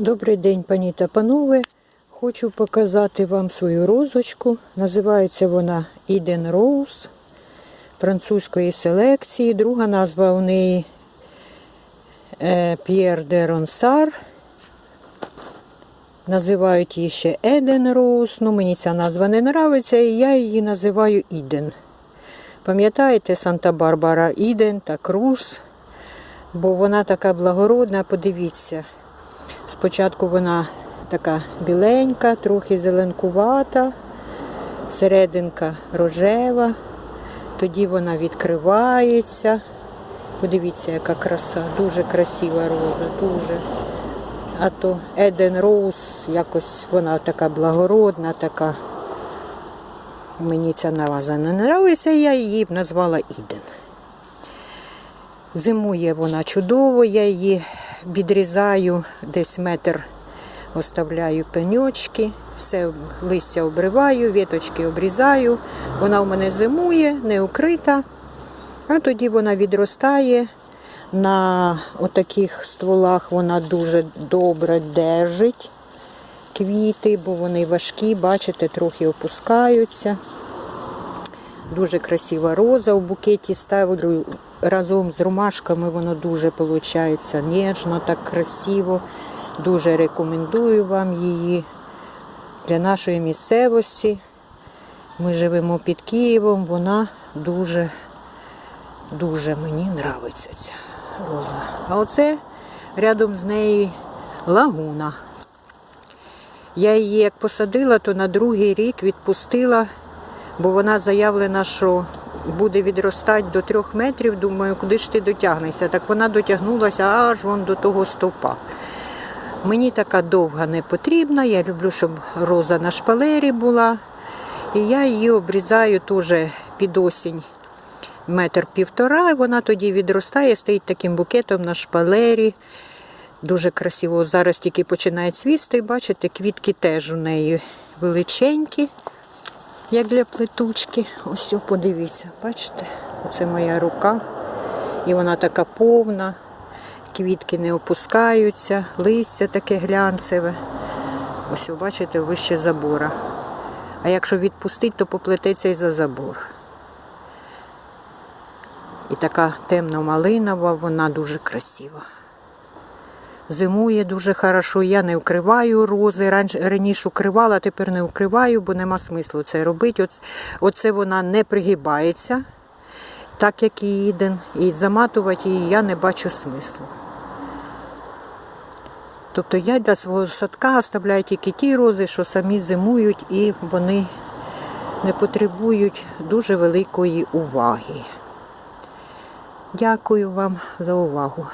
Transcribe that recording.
Добрий день, пані та панове. Хочу показати вам свою розочку. Називається вона Eden Rose французької селекції. Друга назва у неї е, Pierre de Ronsard. Називають її ще Eden Rose. Ну, мені ця назва не подобається, і я її називаю Іден. Пам'ятаєте Санта-Барбара Іден та Круз? Бо вона така благородна, подивіться. Спочатку вона така біленька, трохи зеленкувата, серединка рожева, тоді вона відкривається. Подивіться, яка краса, дуже красива роза, дуже. А то Еден Роуз, якось вона така благородна, така. Мені ця назва не подобається, я її б назвала Іден. Зимує вона чудово, я її відрізаю десь метр, оставляю пеньочки, все листя обриваю, віточки обрізаю. Вона в мене зимує, не укрита, а тоді вона відростає. На отаких стволах вона дуже добре держить квіти, бо вони важкі, бачите, трохи опускаються. Дуже красива роза в букеті ставлю разом з ромашками, воно дуже виходить ніжно, так красиво. Дуже рекомендую вам її для нашої місцевості. Ми живемо під Києвом, вона дуже, дуже мені подобається ця роза. А оце рядом з нею лагуна. Я її як посадила, то на другий рік відпустила, бо вона заявлена, що буде відростати до трьох метрів. Думаю, куди ж ти дотягнешся? Так вона дотягнулася аж вон до того стовпа. Мені така довга не потрібна. Я люблю, щоб роза на шпалері була. І я її обрізаю теж під осінь метр півтора, і вона тоді відростає, стоїть таким букетом на шпалері. Дуже красиво. Зараз тільки починає цвісти. Бачите, квітки теж у неї величенькі, як для плетучки. Ось подивіться, бачите? Оце моя рука. І вона така повна, квітки не опускаються, листя таке глянцеве. Ось, бачите, вище забора. А якщо відпустити, то поплететься і за забор. І така темно-малинова, вона дуже красива. Зимує дуже хорошо. Я не вкриваю рози. Раніше укривала, тепер не вкриваю, бо нема смислу це робити. Оце, вона не пригибається, так як і Іден. І заматувати її я не бачу смислу. Тобто я для свого садка оставляю тільки ті рози, що самі зимують, і вони не потребують дуже великої уваги. Дякую вам за увагу.